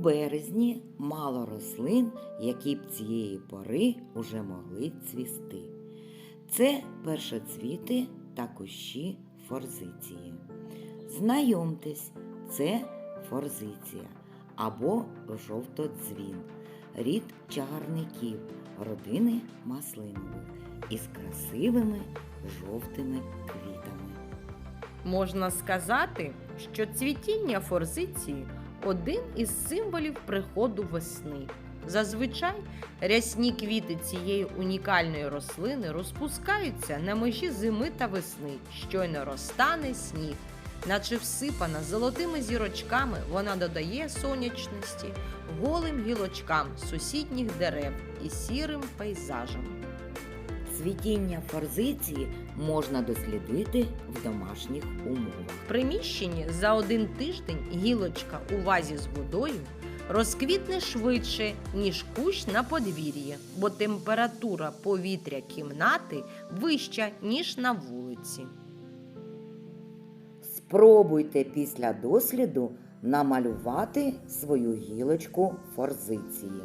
березні мало рослин, які б цієї пори уже могли цвісти. Це першоцвіти та кущі форзиції. Знайомтесь, це форзиція або жовтодзвін, рід чагарників родини маслинових із красивими жовтими квітами. Можна сказати, що цвітіння форзиції один із символів приходу весни. Зазвичай рясні квіти цієї унікальної рослини розпускаються на межі зими та весни, щойно розтане сніг. Наче всипана золотими зірочками, вона додає сонячності голим гілочкам сусідніх дерев і сірим пейзажам. Цвітіння форзиції можна дослідити в домашніх умовах. В приміщенні за один тиждень гілочка у вазі з водою розквітне швидше, ніж кущ на подвір'ї, бо температура повітря кімнати вища, ніж на вулиці. Спробуйте після досліду намалювати свою гілочку форзиції.